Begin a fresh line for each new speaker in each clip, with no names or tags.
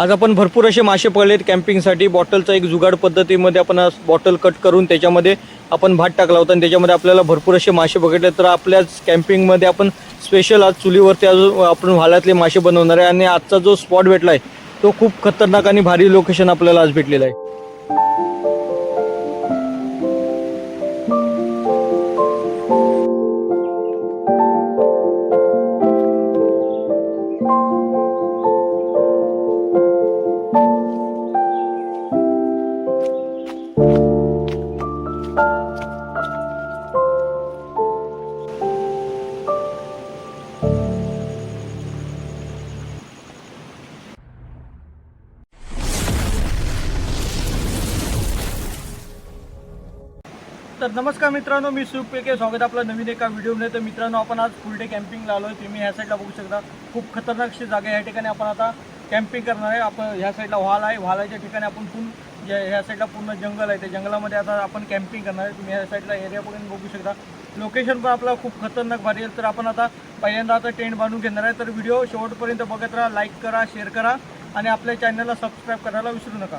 आज आपण भरपूर असे मासे पळलेत कॅम्पिंगसाठी बॉटलचा एक जुगाड पद्धतीमध्ये आपण बॉटल कट करून त्याच्यामध्ये आपण भात टाकला होता आणि त्याच्यामध्ये आपल्याला भरपूर असे मासे बघितले. तर आपल्याच कॅम्पिंगमध्ये आपण स्पेशल आज चुलीवरती अजून आपण व्हालातले मासे बनवणार आहे आणि आजचा जो स्पॉट भेटला आहे तो खूप खतरनाक आणि भारी लोकेशन आपल्याला आज भेटलेला आहे. तर नमस्कार मित्रांनो मी सुप पेके स्वागत आपलं नवीन एका व्हिडिओमध्ये. तर मित्रांनो आपण आज फुल डे कॅम्पिंगला आलो आहे तुम्ही ह्या साईडला बघू शकता. खूप खतरनाक अशी जागा आहे. या ठिकाणी आपण आता कॅम्पिंग करणार आहे. आपण ह्या साईडला व्हाल आहे. व्हालाच्या ठिकाणी आपण पूर्ण जे ह्या साईडला पूर्ण जंगल आहे. त्या जंगलामध्ये आता आपण कॅम्पिंग करणार आहे. तुम्ही ह्या साईडला एरिया पण बघू शकता. लोकेशन पण आपलं खूप खतरनाक भारी आहे. तर आपण आता पहिल्यांदा आता टेंट बांधून घेणार आहे. तर व्हिडिओ शेवटपर्यंत बघत राहा लाईक करा शेअर करा आणि आपल्या चॅनलला सबस्क्राईब करायला विसरू नका.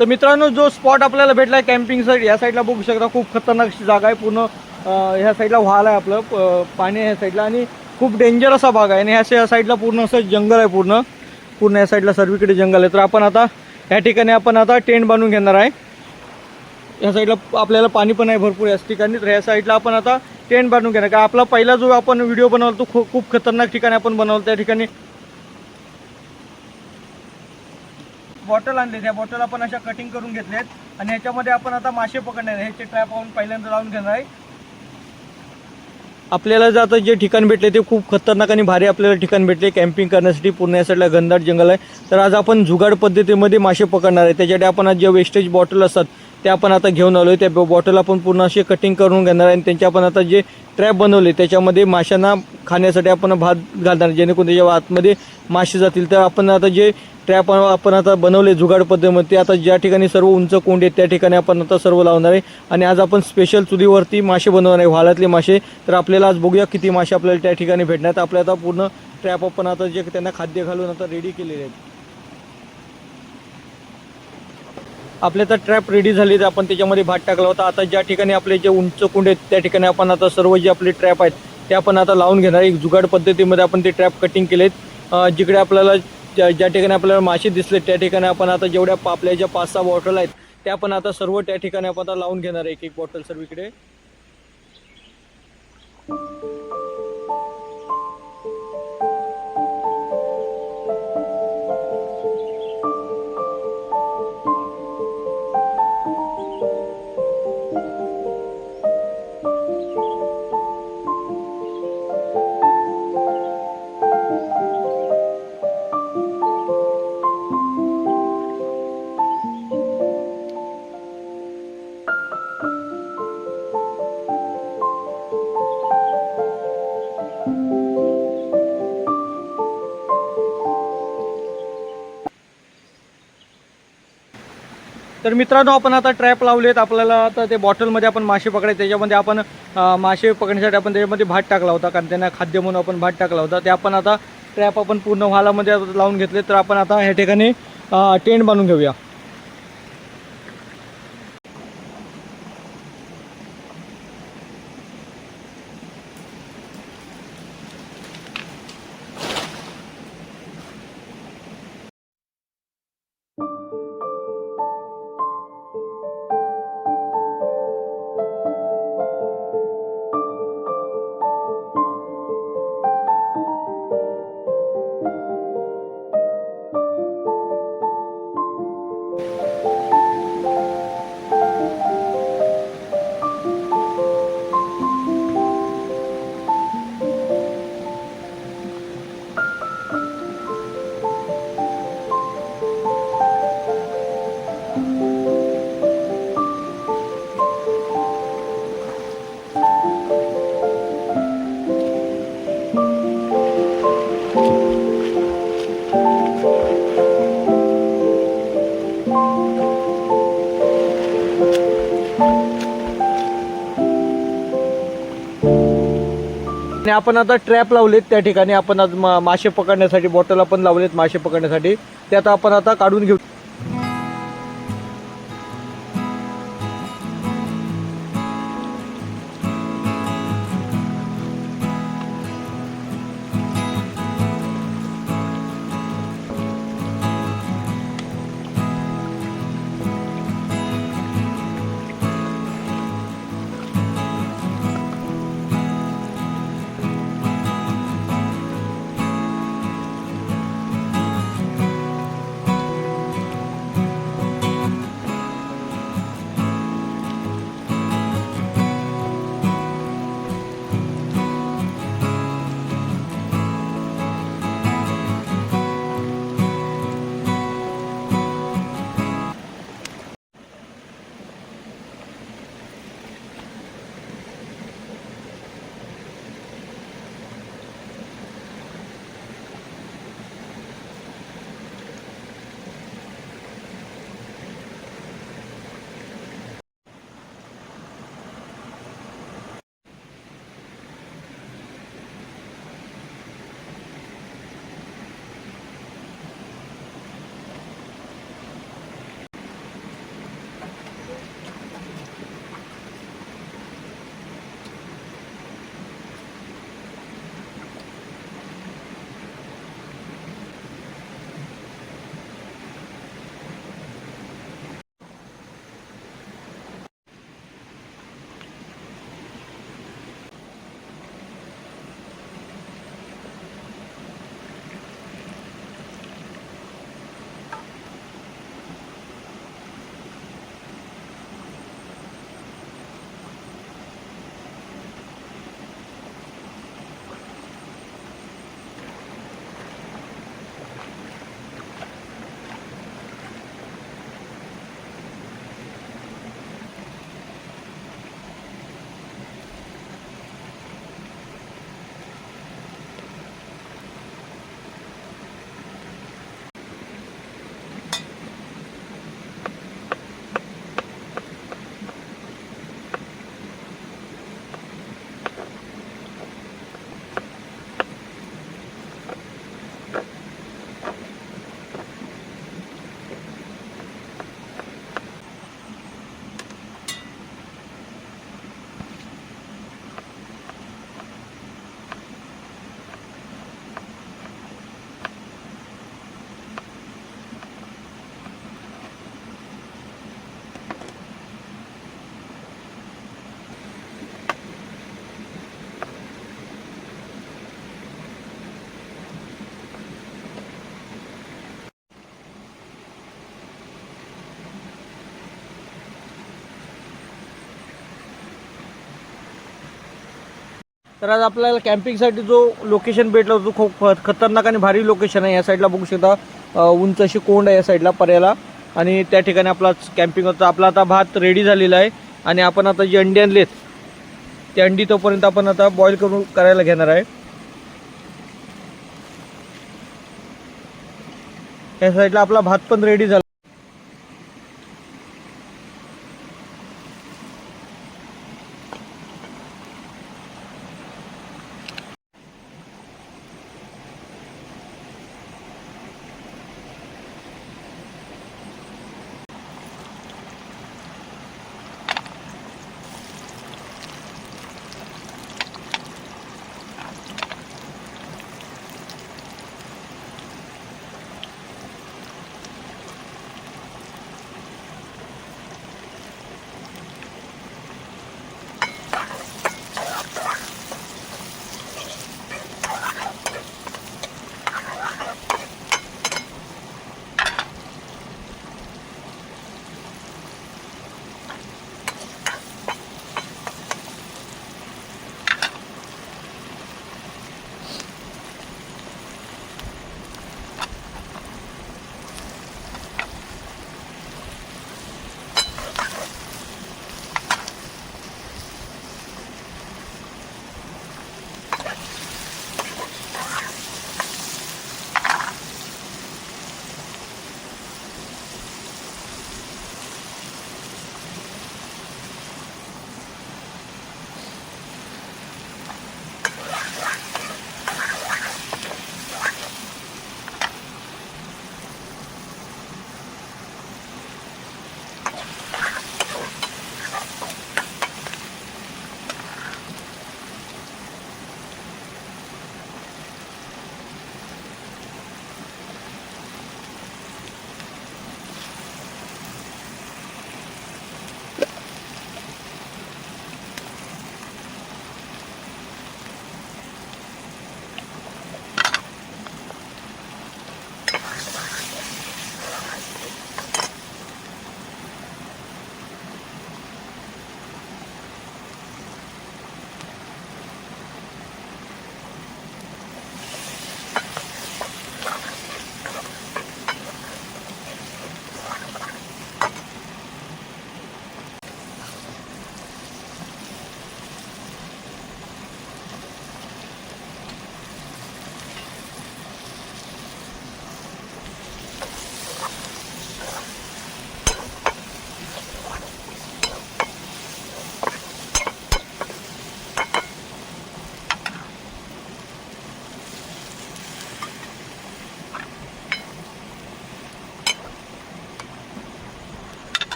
तर मित्रांनो जो स्पॉट आपल्याला भेटला आहे कॅम्पिंग साईड या साईडला बघू शकता खूप खतरनाक जागा आहे. पूर्ण ह्या साईडला व्हाल आहे आपलं पाणी आहे ह्या साईडला आणि खूप डेंजर असा भाग आहे. आणि ह्या ह्या साईडला पूर्ण असं जंगल आहे पूर्ण. पूर्ण या साईडला सर्वीकडे जंगल आहे. तर आपण आता या ठिकाणी आपण आता टेंट बांधून घेणार आहे. या साईडला आपल्याला पाणी पण आहे भरपूर याच ठिकाणी. तर ह्या साईडला आपण आता टेंट बांधून घेणार का आपला पहिला जो आपण व्हिडिओ बनवला तो खूप खतरनाक ठिकाणी आपण बनवलं. त्या ठिकाणी बॉटल आणले त्या बॉटल आपण अशा कटिंग करून घेतलेत. आणि ह्याच्यामध्ये आपण आता मासे पकडणार आहे. ह्याचे ट्रॅप आपण पहिल्यांदा लावून घेणार आहे. आपल्याला जे आता जे ठिकाण भेटले ते खूप खतरनाक आणि भारी आपल्याला ठिकाण भेटले. कॅम्पिंग करण्यासाठी पूर्ण या साईडला घनदाट जंगल आहे. तर आज आपण जुगाड पद्धतीमध्ये मासे पकडणार आहे. त्याच्यासाठी आपण आज जे वेस्टेज बॉटल असतात ते आपण आता घेऊन आलो आहे त्या बॉटल आपण पूर्ण असे कटिंग करून घेणार आहे. आणि त्यांचे आपण आता जे ट्रॅप बनवले त्याच्यामध्ये माशांना खाण्यासाठी आपण भात घालणार जेणेकरून त्याच्या आतमध्ये मासे जातील. तर आपण आता जे ट्रॅप आपण आता बनवले जुगाड पद्धतीमध्ये आता ज्या ठिकाणी सर्व उंच कोंड आहेत त्या ठिकाणी आपण आता सर्व लावणार आहे. आणि आज आपण स्पेशल चुलीवरती मासे बनवणार आहे व्हाळातले मासे. तर आपल्याला आज बघूया किती मासे आपल्याला त्या ठिकाणी भेटणार आहेत. आपल्या आता पूर्ण ट्रॅप आपण आता जे त्यांना खाद्य घालून आता रेडी केलेले आहेत. आपले आता ट्रॅप रेडी झाले तर आपण त्याच्यामध्ये भात टाकला होता. आता ज्या ठिकाणी आपले जे उंच कुंड आहेत त्या ठिकाणी आपण आता सर्व जे आपले ट्रॅप आहेत ते आपण आता लावून घेणार एक जुगाड पद्धतीमध्ये आपण ते ट्रॅप कटिंग केलेत. आहेत जिकडे आपल्याला ज्या ज्या ठिकाणी आपल्याला मासे दिसले त्या ठिकाणी आपण आता जेवढ्या आपल्या ज्या पाच सहा बॉटल आहेत त्या पण आता सर्व त्या ठिकाणी आपण आता लावून घेणार आहे एक एक बॉटल सर्वीकडे तर मित्रांनो आपण आता ट्रॅप लावलेत. आपल्याला आता ते बॉटलमध्ये आपण मासे पकडायचे. त्याच्यामध्ये आपण मासे पकडण्यासाठी आपण त्याच्यामध्ये भात टाकला होता. कारण त्यांना खाद्य म्हणून आपण भात टाकला होता. ते आपण आता ट्रॅप आपण पूर्ण व्हालामध्ये लावून घेतले. तर आपण आता ह्या ठिकाणी टेंट बांधून घेऊया. आपण आता ट्रॅप लावलेत त्या ठिकाणी. आपण आज मासे पकडण्यासाठी बॉटल आपण लावलेत मासे पकडण्यासाठी. ते आता आपण आता काढून घेऊ. तर आज आपल्याला कॅम्पिंगसाठी जो लोकेशन भेटला होतो खूप ख- खतरनाक आणि भारी लोकेशन आहे. या साईडला बघू शकता उंच अशी कोंड आहे या साईडला पर्याला. आणि त्या ठिकाणी आपला कॅम्पिंग होतं. आपला आता भात रेडी झालेला आहे. आणि आपण आता जी अंडी आणलेत ती अंडी तोपर्यंत आपण आता बॉईल करून करायला घेणार आहे. या साईडला आपला भात पण रेडी झाला.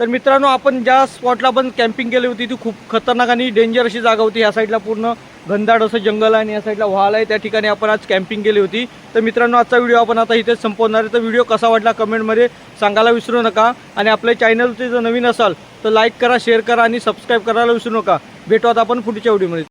तर मित्रांनो आपण ज्या स्पॉटला आपण कॅम्पिंग केली होती ती खूप खतरनाक आणि डेंजर अशी जागा होती. ह्या साईडला पूर्ण घनदाट असं जंगल आहे आणि या साईडला व्हाल आहे. त्या ठिकाणी आपण आज कॅम्पिंग केली होती. तर मित्रांनो आजचा व्हिडिओ आपण आता इथेच संपवणार आहे. तर व्हिडिओ कसा वाटला कमेंटमध्ये सांगायला विसरू नका. आणि आपल्या चॅनलचे जर नवीन असाल तर लाईक करा शेअर करा आणि सबस्क्राईब करायला विसरू नका. भेटू आता आपण पुढच्या व्हिडिओमध्ये